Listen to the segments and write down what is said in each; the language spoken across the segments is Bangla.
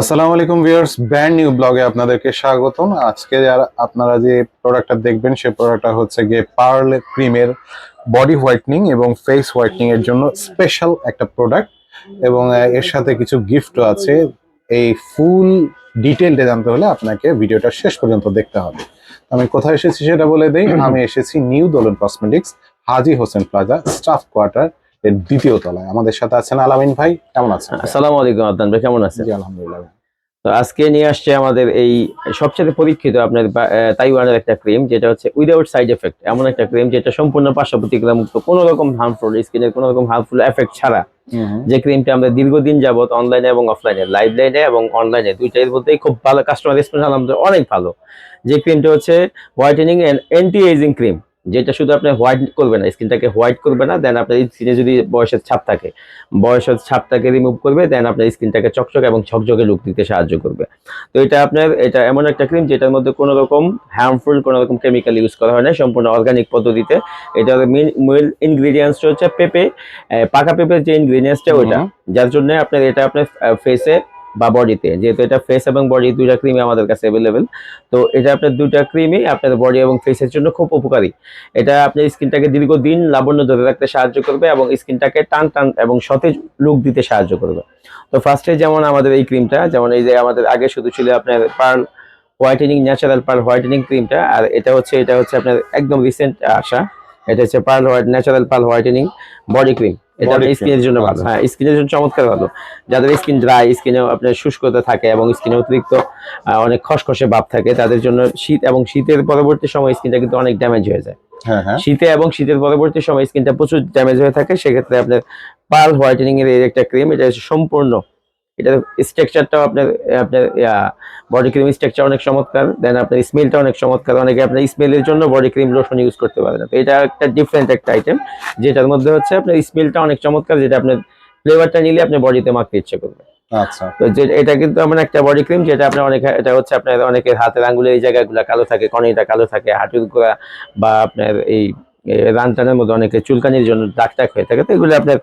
আসসালামু আলাইকুম ভিউয়ার্স, ব্র্যান্ড নিউ ব্লগে আপনাদেরকে স্বাগতম। আজকে যারা আপনারা যে প্রোডাক্টটা দেখবেন সেই প্রোডাক্টটা হচ্ছে গিয়ে পার্ল ক্রিমের বডি হোয়াইটনিং এবং ফেস হোয়াইটনিং এর জন্য স্পেশাল একটা প্রোডাক্ট এবং এর সাথে কিছু গিফটও আছে। এই ফুল ডিটেলটা জানতে হলে আপনাকে ভিডিওটা শেষ পর্যন্ত দেখতে হবে। আমি কোথায় এসেছি সেটা বলে দেই। আমি এসেছি new Dolon cosmetics Haji Hossain plaza staff quarter এর দ্বিতীয় তলায়। আমাদের সাথে আছেন আলামিন ভাই কেমন আছেন? আসসালামু আলাইকুম আদনান ভাই কেমন আছেন? জি আলহামদুলিল্লাহ। তো আজকে নিয়ে আসছে আমাদের এই সবচেয়ে পরীক্ষিত আপনার তাইওয়ানের একটা ক্রিম যেটা হচ্ছে উইদাউট সাইড এফেক্ট এমন একটা ক্রিম যেটা সম্পূর্ণ পার্শ্ব মুক্ত কোনো রকম হার্মফুল স্কিনের কোনো রকম হার্মফুল এফেক্ট ছাড়া যে ক্রিমটা আমরা দীর্ঘদিন যাবত অনলাইনে এবং অফলাইনে লাইভ লাইনে এবং অনলাইনে দুইটাই বলতেই খুব ভালো কাস্টমার রেসপন্স আলহামদুলিল্লাহ অনেক ভালো। যে ক্রিমটা হচ্ছে whitening and anti ageing cream যেটা শুধু আপনার হোয়াইট করবে না স্কিনটাকে হোয়াইট করবে না দেন আপনার স্কিনে যদি বয়সের ছাপ থাকে বয়সের ছাপটাকে রিমুভ করবে দেন আপনার স্কিনটাকে চকচক এবং ঝকঝকে লুক দিতে সাহায্য করবে। তো এটা আপনার এটা এমন একটা ক্রিম যেটার মধ্যে কোনো রকম হার্মফুল কোনো রকম কেমিক্যাল ইউজ করা হয় না সম্পূর্ণ অর্গানিক পদ্ধতিতে। এটার মেন মূল ইনগ্রিডিয়েন্টসটা হচ্ছে পেঁপে পাকা পেঁপের যে ইনগ্রিডিয়েন্টসটা ওইটা। যার জন্য আপনার এটা আপনার ফেসে বা বডিতে যেহেতু এটা ফেস এবং বডি দুইটা ক্রিমই আমাদের কাছে অ্যাভেলেবেল তো এটা আপনার দুইটা ক্রিমই আপনার বডি এবং ফেসের জন্য খুব উপকারী। এটা আপনার স্কিনটাকে দীর্ঘদিন লাবণ্য ধরে রাখতে সাহায্য করবে এবং স্কিনটাকে টান টান এবং সতেজ লুক দিতে সাহায্য করবে। তো ফার্স্টে যেমন আমাদের এই ক্রিমটা যেমন এই যে আমাদের আগে শুধু ছিল আপনার pearl whitening natural pearl whitening ক্রিমটা আর এটা হচ্ছে এটা হচ্ছে আপনার একদম রিসেন্ট আসা। এটা হচ্ছে pearl white natural pearl whitening body cream এটা স্কিনের জন্য ভালো। আচ্ছা। হ্যাঁ স্কিনের জন্য চমৎকার ভালো। যাদের স্কিন ড্রাই স্কিনে আপনার শুষ্কতা থাকে এবং স্কিনে অতিরিক্ত অনেক খসখসে ভাব থাকে তাদের জন্য শীত এবং শীতের পরবর্তী সময় স্কিনটা কিন্তু অনেক ড্যামেজ হয়ে যায়। হ্যাঁ হ্যাঁ। শীতে এবং শীতের পরবর্তী সময় স্কিনটা প্রচুর ড্যামেজ হয়ে থাকে সেক্ষেত্রে আপনার পার্ল হোয়াইটেনিং এর একটা ক্রিম এটা হচ্ছে সম্পূর্ণ এটা স্ট্রাকচারটাও আপনার আপনার বডি ক্রিম স্ট্রাকচার অনেক চমৎকার। দেন আপনার স্মেলটা অনেক চমৎকার। অনেকে আপনার স্মেলের জন্য বডি ক্রিম লোশন ইউজ করতে পারে না। তো এটা একটা ডিফারেন্ট একটা আইটেম যেটার মধ্যে হচ্ছে আপনার স্মেলটা অনেক চমৎকার যেটা আপনার ফ্লেভারটা নিলে আপনার বডিতে মাখতে ইচ্ছে করবে আচ্ছা। তো যে এটা কিন্তু এমন একটা বডি ক্রিম যেটা আপনার অনেক এটা হচ্ছে আপনার অনেকের হাতের আঙ্গুলের এই জায়গাগুলো কালো থাকে কনিটা কালো থাকে হাঁটুর গোড়া বা আপনার এই রান টানের মধ্যে অনেকে চুলকানির জন্য দাগ টাক হয়ে থাকে তো এগুলো আপনার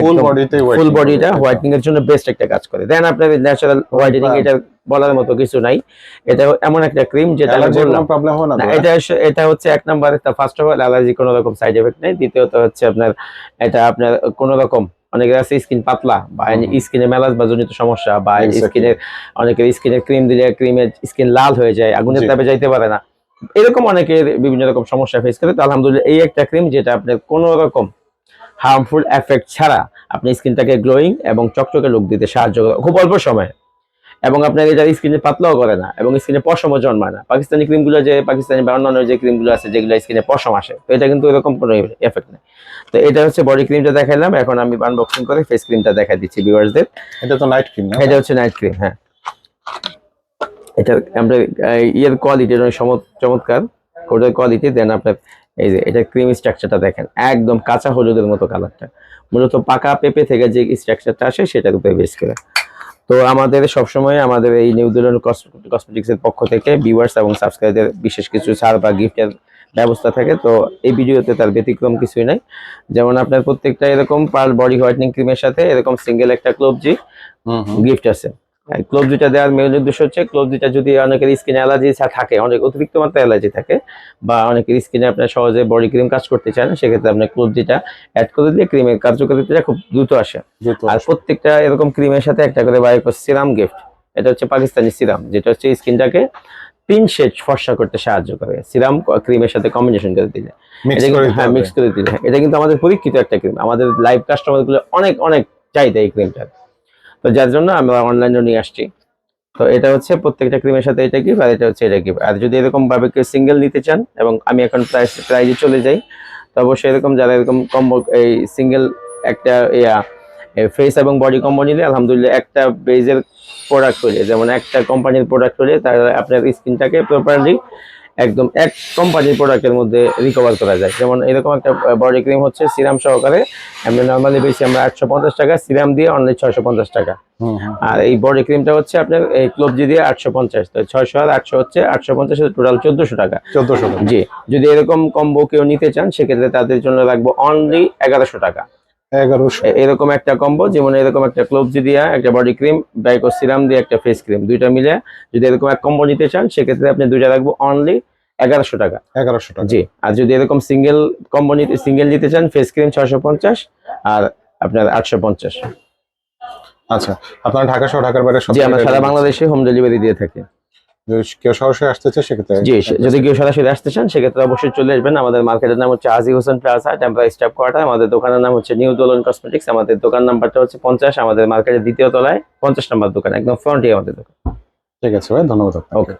ফুল বডিতে ফুল বডিটা হোয়াইটনিং এর জন্য বেস্ট একটা কাজ করে। দেন আপনার ন্যাচারাল হোয়াইটেনিং এটা বলার মতো কিছু নাই। এটা এমন একটা ক্রিম যেটা বললাম। প্রবলেম হয় না না এটা এটা হচ্ছে এক নম্বর ফার্স্ট অফ অল অ্যালার্জি কোনো রকম সাইড এফেক্ট নেই। দ্বিতীয়ত হচ্ছে আপনার এটা আপনার কোনো রকম অনেকের আছে স্কিন পাতলা বা স্কিনে মেলাজ বা জনিত সমস্যা বা. স্কিনের অনেকের স্কিনের ক্রিম দিলে ক্রিমের স্কিন লাল হয়ে যায় আগুনের। তাপে যাইতে পারে না। এরকম অনেকের বিভিন্ন রকম সমস্যা ফেস করে। তো আলহামদুলিল্লাহ এই একটা ক্রিম যেটা আপনার কোনো রকম হার্মফুল এফেক্ট ছাড়া আপনি স্কিনটাকে গ্লোয়িং এবং চকচকে লুক দিতে সাহায্য করে। খুব অল্প সময়ে। এবং আপনার এটা স্কিনে পাতলাও করে না এবং স্কিনে পশমও জন্মায় না। পাকিস্তানি ক্রিমগুলো যে পাকিস্তানি বা অন্যান্য যে ক্রিমগুলো আছে যেগুলো স্কিনে পশম আসে তো এটা কিন্তু এরকম কোনো এফেক্ট নেই। তো এটা হচ্ছে বডি ক্রিমটা দেখাইলাম। এখন আমি আনবক্সিং করে ফেস ক্রিমটা দেখাই দিচ্ছি ভিউয়ার্সদের এটা তো নাইট ক্রিম এটা হচ্ছে নাইট ক্রিম হ্যাঁ। এটা আমরা ইয়ের কোয়ালিটি অনেক চমৎকার। কোটের কোয়ালিটি দেন আপনার এই যে এটা ক্রিম স্ট্রাকচারটা দেখেন একদম কাঁচা হলুদের মতো কালারটা মূলত পাকা পেঁপে থেকে যে স্ট্রাকচারটা আসে সেটার উপরে বেস করে। তো আমাদের সবসময় আমাদের এই নিউ দিল্যান্ড কসমেটিক্স এর পক্ষ থেকে ভিউয়ার্স এবং সাবস্ক্রাইবারদের বিশেষ কিছু ছাড় বা গিফটের ব্যবস্থা থাকে। তো এই ভিডিওতে তার ব্যতিক্রম কিছুই নাই। যেমন আপনার প্রত্যেকটা এরকম পার্ল বডি হোয়াইটনিং ক্রিমের সাথে এরকম সিঙ্গেল একটা ক্লোবজি হুম হুম। গিফট আছে। ক্লোভ দুটা দেওয়ার মেন উদ্দেশ্য হচ্ছে ক্লোভ দুটা যদি অনেকের স্কিন অ্যালার্জি থাকে অনেক অতিরিক্ত মাত্রায় অ্যালার্জি থাকে বা অনেকের স্কিনে আপনার সহজে বডি ক্রিম কাজ করতে চান সেক্ষেত্রে আপনার ক্লোভ দুটা অ্যাড করে দিলে ক্রিমের কার্যকারিতাটা খুব দ্রুত আসে। আর প্রত্যেকটা এরকম ক্রিমের সাথে একটা করে বায়োকো সিরাম গিফট এটা হচ্ছে পাকিস্তানি সিরাম যেটা হচ্ছে স্কিনটাকে তিন শেড ফর্সা করতে সাহায্য করে। সিরাম ক্রিমের সাথে কম্বিনেশন করে দিলে। মিক্স করে হ্যাঁ মিক্স করে দিলে হ্যাঁ, এটা কিন্তু আমাদের পরীক্ষিত একটা ক্রিম আমাদের লাইভ কাস্টমারগুলো অনেক অনেক চাহিদা এই ক্রিমটার তো যার জন্য আমরা অনলাইনে নিয়ে আসছি। তো এটা হচ্ছে প্রত্যেকটা ক্রিমের সাথে এটা কি আর এটা হচ্ছে এটা কি আর যদি এরকম ভাবে কেউ সিঙ্গেল নিতে চান, এবং আমি এখন প্রাইস প্রাইজে চলে যাই, তো অবশ্যই এরকম যারা এরকম কম্বো এই সিঙ্গেল একটা ইয়া ফেস এবং বডি কম্বো নিলে আলহামদুলিল্লাহ একটা বেজের প্রোডাক্ট হলে যেমন একটা কোম্পানির প্রোডাক্ট হলে তারা আপনার স্কিনটাকে প্রপারলি একদম এক কোম্পানির প্রোডাক্টের মধ্যে রিকভার করা যায়। যেমন এরকম একটা বডি ক্রিম হচ্ছে সিরাম সহকারে আমরা নর্মালি বেশি আমরা আটশো পঞ্চাশ টাকা সিরাম দিয়ে অনলাইন ছয়শো পঞ্চাশ টাকা। আর এই বডি ক্রিমটা হচ্ছে আপনার এই ক্লোবজি দিয়ে আটশো পঞ্চাশ তো ছয়শো আর আটশো হচ্ছে আটশো পঞ্চাশ টোটাল চোদ্দশো টাকা। চোদ্দশো টাকা। জি যদি এরকম কম্বো কেউ নিতে চান সেক্ষেত্রে তাদের জন্য রাখব অনলি এগারোশো টাকা। এগারোশো। এরকম একটা কম্বো যেমন এরকম একটা ক্লোভস দিয়া একটা বডি ক্রিম ডাইকো সিরাম দিয়ে একটা ফেস ক্রিম দুইটা মিলে যদি এরকম এক কম্বো নিতে চান সেক্ষেত্রে আপনি দুইটা রাখব অনলি এগারোশো টাকা। এগারোশো টাকা। জি আর যদি এরকম সিঙ্গেল কম্বো নিতে সিঙ্গেল নিতে চান ফেস ক্রিম ছশো পঞ্চাশ আর আপনার আটশো পঞ্চাশ। আচ্ছা আপনারা ঢাকা সহ ঢাকার বাইরে জি আমরা সারা বাংলাদেশে হোম ডেলিভারি দিয়ে থাকি। কেউ সরাসরি আসতেছে সেক্ষেত্রে জি যদি কেউ সরাসরি আসতে চান সেক্ষেত্রে অবশ্যই চলে আসবেন। আমাদের মার্কেটের নাম হচ্ছে আজি হোসেন প্লাজা টেম্পার স্টাফ কোয়ার্টার আমাদের দোকানের নাম হচ্ছে নিউ দোলন কসমেটিক্স আমাদের দোকান নাম্বারটা হচ্ছে পঞ্চাশ আমাদের মার্কেটের দ্বিতীয় তলায় পঞ্চাশ নাম্বার দোকান একদম ফ্রন্টে আমাদের দোকান। ঠিক আছে ভাই ধন্যবাদ ওকে